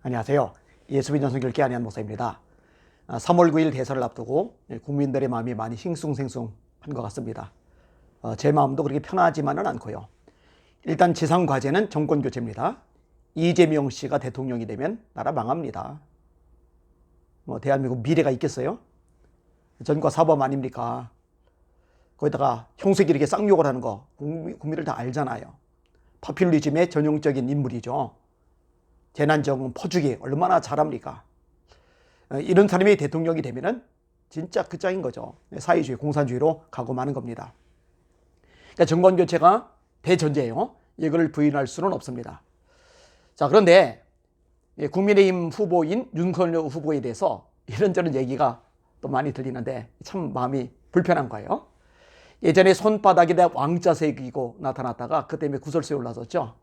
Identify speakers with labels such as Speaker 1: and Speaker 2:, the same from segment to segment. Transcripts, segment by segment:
Speaker 1: 안녕하세요. 예수빈 전성교육회 안현 목사입니다. 3월 9일 대선을 앞두고 국민들의 마음이 많이 싱숭생숭한 것 같습니다. 어, 제 마음도 그렇게 편하지만은 않고요. 일단 지상 과제는 정권 교체입니다. 이재명 씨가 대통령이 되면 나라 망합니다. 뭐 대한민국 미래가 있겠어요? 전과 사범 아닙니까? 거기다가 형석이 이렇게 쌍욕을 하는 거 국민들 다 알잖아요. 파퓰리즘의 전형적인 인물이죠. 재난정음 퍼주기 얼마나 잘합니까? 어, 이런 사람이 대통령이 되면은 진짜 끝장인 거죠. 사회주의, 공산주의로 가고 마는 겁니다. 그러니까 정권 교체가 대전제예요. 이걸 부인할 수는 없습니다. 자, 그런데 국민의힘 후보인 윤석열 후보에 대해서 이런저런 얘기가 또 많이 들리는데 참 마음이 불편한 거예요. 예전에 손바닥에다 왕자 새기고 나타났다가 그 때문에 구설수에 올라섰죠.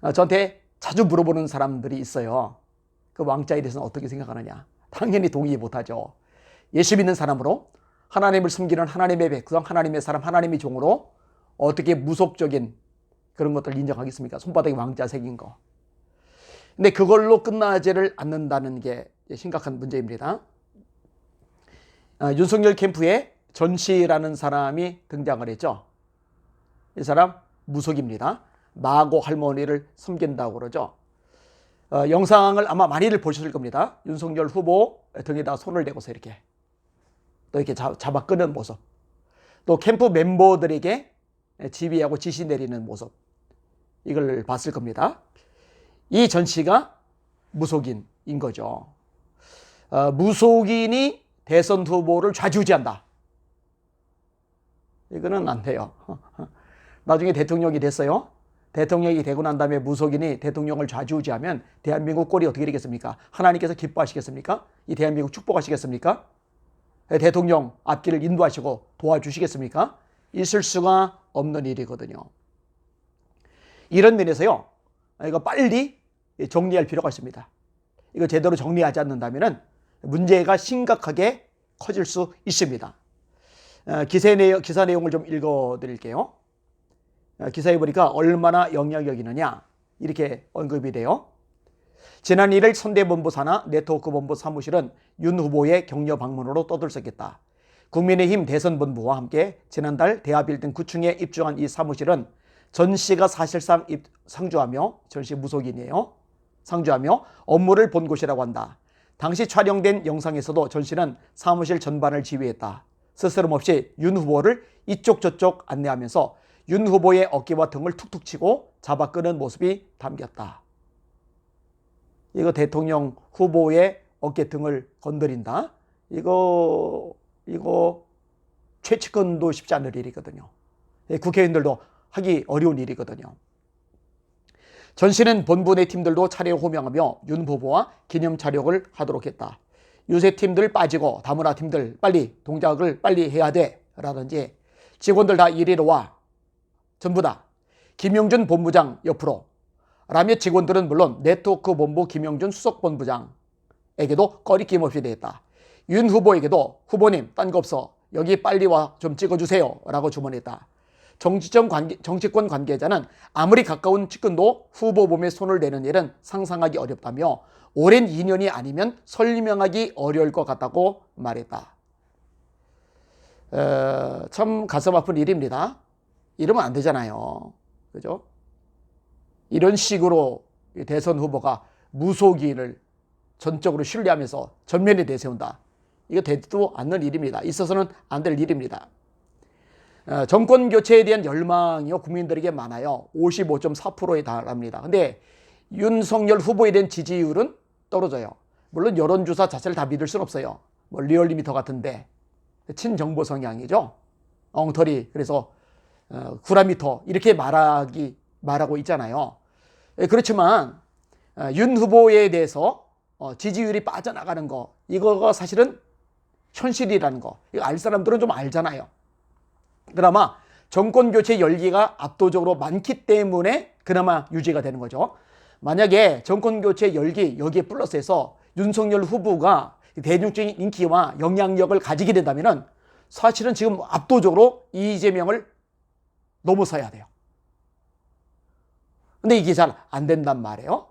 Speaker 1: 어, 저한테 자주 물어보는 사람들이 있어요. 그 왕자에 대해서는 어떻게 생각하느냐? 당연히 동의 못하죠. 예수 믿는 사람으로 하나님을 섬기는 하나님의 백성, 하나님의 사람, 하나님의 종으로 어떻게 무속적인 그런 것들을 인정하겠습니까? 손바닥에 왕자 새긴 거. 근데 그걸로 끝나지를 않는다는 게 심각한 문제입니다. 아, 윤석열 캠프에 전시라는 사람이 등장을 했죠. 이 사람 무속입니다. 마고 할머니를 섬긴다고 그러죠. 어, 영상을 아마 많이들 보셨을 겁니다. 윤석열 후보 등에다 손을 대고서 이렇게 또 이렇게 잡아 끄는 모습. 또 캠프 멤버들에게 지휘하고 지시 내리는 모습. 이걸 봤을 겁니다. 이 전시가 무속인인 거죠. 어, 무속인이 대선 후보를 좌지우지한다. 이거는 안 돼요. 나중에 대통령이 됐어요. 대통령이 되고 난 다음에 무속인이 대통령을 좌지우지하면 대한민국 꼴이 어떻게 되겠습니까? 하나님께서 기뻐하시겠습니까? 이 대한민국 축복하시겠습니까? 대통령 앞길을 인도하시고 도와주시겠습니까? 있을 수가 없는 일이거든요. 이런 면에서요, 이거 빨리 정리할 필요가 있습니다. 이거 제대로 정리하지 않는다면 문제가 심각하게 커질 수 있습니다. 어, 기사 내용, 기사 내용을 좀 읽어 드릴게요. 어, 기사에 보니까 얼마나 영향력이느냐 이렇게 언급이 돼요. 지난 1일 선대본부 산하 네트워크본부 사무실은 윤 후보의 격려 방문으로 떠들썩했다. 국민의힘 대선본부와 함께 지난달 대하빌딩 9층에 입주한 이 사무실은 전 씨가 사실상 상주하며 전 씨 무속인이에요. 상주하며 업무를 본 곳이라고 한다. 당시 촬영된 영상에서도 전 씨는 사무실 전반을 지휘했다. 스스럼 없이 윤 후보를 이쪽 저쪽 안내하면서 윤 후보의 어깨와 등을 툭툭 치고 잡아 끄는 모습이 담겼다. 이거 대통령 후보의 어깨 등을 건드린다. 이거 이거 최측근도 쉽지 않을 일이거든요. 예, 국회의원들도 하기 어려운 일이거든요. 전 씨는 본부 내 팀들도 차례를 호명하며 윤 후보와 기념 촬영을 하도록 했다. 유세 팀들 빠지고 다문화 팀들 빨리 동작을 빨리 해야 돼 라든지 직원들 다 이리로 와 전부 다 김영준 본부장 옆으로 라며 직원들은 물론 네트워크 본부 김영준 수석 본부장에게도 꺼리낌 없이 대했다. 윤 후보에게도 후보님 딴 거 없어 여기 빨리 와 좀 찍어주세요 라고 주문했다. 정치적 관계, 정치권 관계자는 아무리 가까운 측근도 후보 몸에 손을 대는 일은 상상하기 어렵다며 오랜 인연이 아니면 설명하기 어려울 것 같다고 말했다. 어, 참 가슴 아픈 일입니다. 이러면 안 되잖아요. 그죠? 이런 식으로 대선 후보가 무속인을 전적으로 신뢰하면서 전면에 내세운다. 이거 되지도 않는 일입니다. 있어서는 안 될 일입니다. 어, 정권 교체에 대한 열망이요 국민들에게 많아요. 55.4%에 달합니다. 근데 윤석열 후보에 대한 지지율은 떨어져요. 물론 여론조사 자체를 다 믿을 수는 없어요. 뭐 리얼리미터 같은데 친정보 성향이죠. 엉터리 그래서 어, 구라미터 이렇게 말하기 말하고 있잖아요. 예, 그렇지만 어, 윤 후보에 대해서 어, 지지율이 빠져나가는 거 이거가 사실은 현실이라는 거 이거 알 사람들은 좀 알잖아요. 그나마 정권 교체 열기가 압도적으로 많기 때문에 그나마 유지가 되는 거죠. 만약에 정권 교체 열기 여기에 플러스해서 윤석열 후보가 대중적인 인기와 영향력을 가지게 된다면 사실은 지금 압도적으로 이재명을 넘어서야 돼요. 근데 이게 잘 안 된단 말이에요.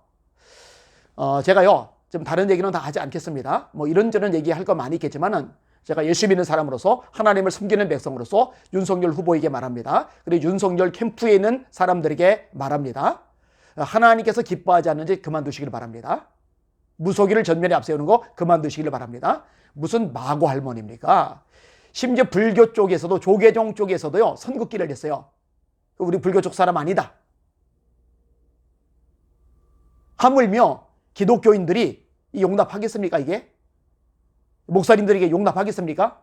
Speaker 1: 어, 제가요, 좀 다른 얘기는 다 하지 않겠습니다. 뭐 이런저런 얘기할 거 많이 있겠지만은 제가 예수 믿는 사람으로서 하나님을 섬기는 백성으로서 윤석열 후보에게 말합니다. 그리고 윤석열 캠프에 있는 사람들에게 말합니다. 하나님께서 기뻐하지 않는지 그만두시길 바랍니다. 무속기를 전면에 앞세우는 거 그만두시길 바랍니다. 무슨 마고 할머니입니까? 심지어 불교 쪽에서도 조계종 쪽에서도요 선긋기를 했어요. 우리 불교 쪽 사람 아니다. 하물며 기독교인들이 이 용납하겠습니까 이게? 목사님들에게 용납하겠습니까?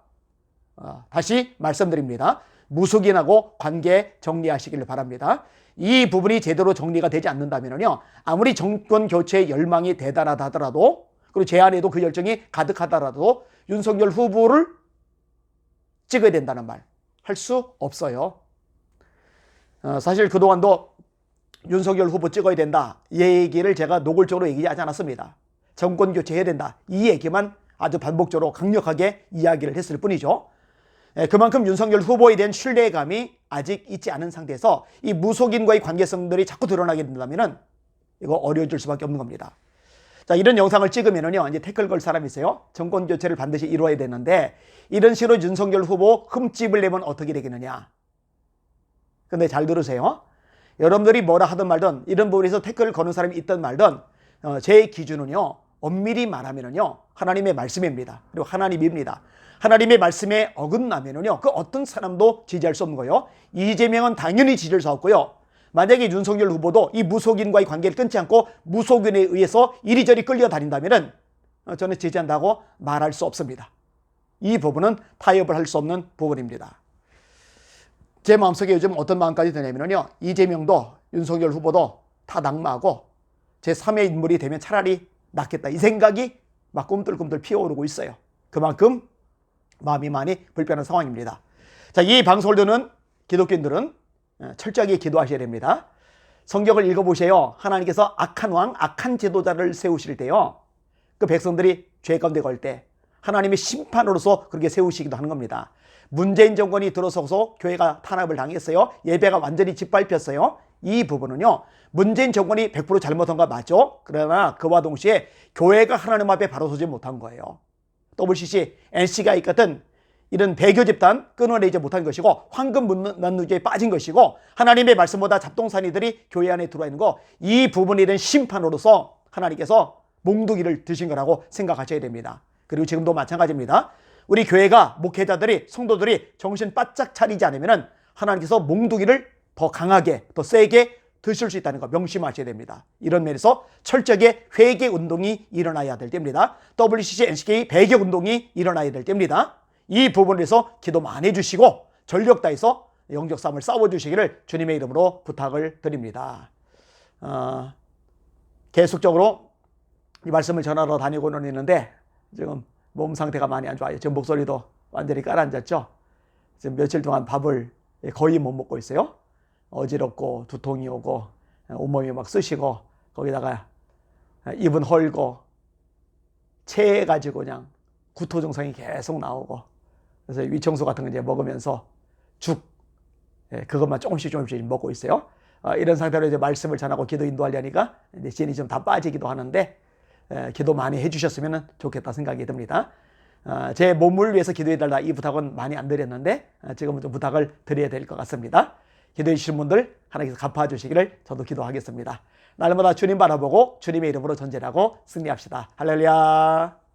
Speaker 1: 아, 다시 말씀드립니다. 무속인하고 관계 정리하시기를 바랍니다. 이 부분이 제대로 정리가 되지 않는다면요. 아무리 정권 교체의 열망이 대단하다 하더라도 그리고 제 안에도 그 열정이 가득하더라도 윤석열 후보를 찍어야 된다는 말 할 수 없어요. 어, 사실 그동안도 윤석열 후보 찍어야 된다. 이 얘기를 제가 노골적으로 얘기하지 않았습니다. 정권 교체해야 된다. 이 얘기만 아주 반복적으로 강력하게 이야기를 했을 뿐이죠. 예, 그만큼 윤석열 후보에 대한 신뢰감이 아직 있지 않은 상태에서 이 무속인과의 관계성들이 자꾸 드러나게 된다면 이거 어려워질 수밖에 없는 겁니다. 자, 이런 영상을 찍으면은요, 이제 태클 걸 사람이 있어요. 정권 교체를 반드시 이루어야 되는데, 이런 식으로 윤석열 후보 흠집을 내면 어떻게 되겠느냐. 근데 잘 들으세요. 여러분들이 뭐라 하든 말든, 이런 부분에서 태클을 거는 사람이 있든 말든, 어, 제 기준은요, 엄밀히 말하면은요, 하나님의 말씀입니다. 그리고 하나님입니다. 하나님의 말씀에 어긋나면은요, 그 어떤 사람도 지지할 수 없는 거예요. 이재명은 당연히 지지할 수 없고요. 만약에 윤석열 후보도 이 무속인과의 관계를 끊지 않고 무속인에 의해서 이리저리 끌려다닌다면 저는 지지한다고 말할 수 없습니다. 이 부분은 타협을 할 수 없는 부분입니다. 제 마음속에 요즘 어떤 마음까지 드냐면요. 이재명도 윤석열 후보도 다 낙마하고 제 3의 인물이 되면 차라리 낫겠다. 이 생각이 막 꿈틀꿈틀 피어오르고 있어요. 그만큼 마음이 많이 불편한 상황입니다. 자, 이 방송을 듣는 기독교인들은 예, 철저하게 기도하셔야 됩니다. 성경을 읽어보세요. 하나님께서 악한 왕, 악한 지도자를 세우실 때요. 그 백성들이 죄 가운데 걸 때 하나님의 심판으로서 그렇게 세우시기도 하는 겁니다. 문재인 정권이 들어서서 교회가 탄압을 당했어요. 예배가 완전히 짓밟혔어요. 이 부분은요. 문재인 정권이 100% 잘못한 거 맞죠? 그러나 그와 동시에 교회가 하나님 앞에 바로 서지 못한 거예요. WCC, NC가 있거든 이런 배교 집단 끊어내지 못한 것이고 황금 문난누지에 빠진 것이고 하나님의 말씀보다 잡동사니들이 교회 안에 들어와 있는 거 이 부분에 대한 심판으로서 하나님께서 몽둥이를 드신 거라고 생각하셔야 됩니다. 그리고 지금도 마찬가지입니다. 우리 교회가 목회자들이 성도들이 정신 바짝 차리지 않으면 하나님께서 몽둥이를 더 강하게 더 세게 드실 수 있다는 거 명심하셔야 됩니다. 이런 면에서 철저하게 회개 운동이 일어나야 될 때입니다. WCC, NCK 배교 운동이 일어나야 될 때입니다. 이 부분에서 기도 많이 해주시고 전력 다해서 영적 싸움을 싸워주시기를 주님의 이름으로 부탁을 드립니다. 어, 계속적으로 이 말씀을 전하러 다니고는 있는데 지금 몸 상태가 많이 안 좋아요. 지금 목소리도 완전히 깔아앉았죠. 지금 며칠 동안 밥을 거의 못 먹고 있어요. 어지럽고 두통이 오고 온몸이 막 쑤시고 거기다가 입은 헐고 체해 가지고 그냥 구토 증상이 계속 나오고 그래서 위청소 같은 거 이제 먹으면서 죽 예, 그것만 조금씩 조금씩 먹고 있어요. 어, 이런 상태로 이제 말씀을 전하고 기도 인도하려니까 이제 진이 좀 다 빠지기도 하는데 에, 기도 많이 해주셨으면 좋겠다 생각이 듭니다. 어, 제 몸을 위해서 기도해달라 이 부탁은 많이 안 드렸는데 어, 지금은 좀 부탁을 드려야 될 것 같습니다. 기도해 주신 분들 하나님께서 갚아주시기를 저도 기도하겠습니다. 날마다 주님 바라보고 주님의 이름으로 전쟁하고 승리합시다. 할렐루야.